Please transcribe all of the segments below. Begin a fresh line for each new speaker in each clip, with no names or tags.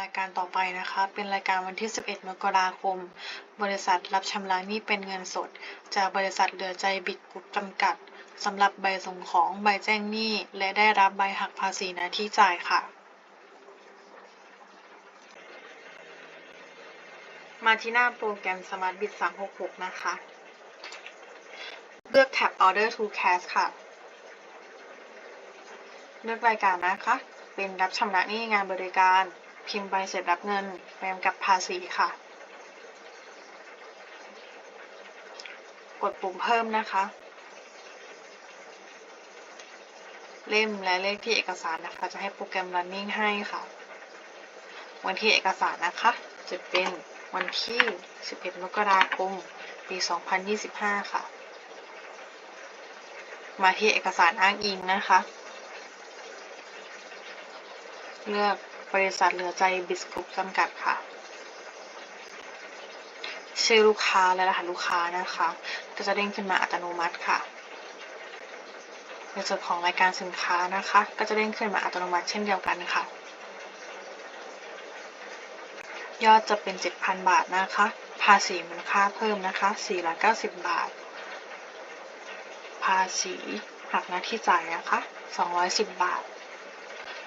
รายการต่อไปนะคะ เป็นรายการวันที่ 11 มกราคม บริษัทรับชำระหนี้เป็นเงินสด จากบริษัทเหลือใจบิดกรุ๊ปจำกัดสำหรับใบส่งของใบแจ้งหนี้ และได้รับใบหักภาษีหน้าที่จ่ายค่ะ มาที่หน้าโปรแกรม Smart Bid 366 นะคะ เลือกแท็บ Order to Cash ค่ะ เลือกรายการนะคะ เป็นรับชำระหนี้งานบริการ พิมพ์ใบเสร็จรับเงินแปมกับภาษีค่ะ กดปุ่มเพิ่มนะคะ เล่มและเลขที่เอกสารนะคะ จะให้โปรแกรม running ให้ค่ะ วันที่เอกสารนะคะ จะเป็นวันที่ 11 มกราคม ปี 2025 ค่ะ มาที่เอกสารอ้างอิงนะคะ เลือก บริษัทเหลือใจบิสกรุ๊ปจำกัดค่ะ ชื่อลูกค้าและรหัสลูกค้านะคะ ก็จะเด้งขึ้นมาอัตโนมัติค่ะ ในส่วนของรายการสินค้านะคะ ก็จะเด้งขึ้นมาอัตโนมัติเช่นเดียวกันค่ะ ยอดจะเป็น 7,000 บาทนะคะ ภาษีมูลค่าเพิ่มนะคะ 490 บาท ภาษีหักหน้าที่จ่ายนะคะ 210 บาท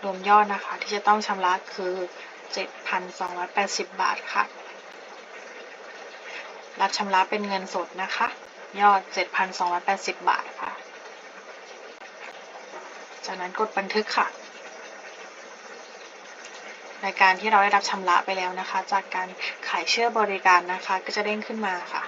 รวมยอดนะคะ ที่จะต้องชำระคือ 7,280 บาทค่ะ รับชำระเป็นเงินสดนะคะ ยอด 7,280 บาทค่ะ จากนั้นกดบันทึกค่ะรายการที่เราได้รับชำระไปแล้วนะคะ จากการขายเชื่อบริการนะคะ ก็จะเด้งขึ้นมาค่ะ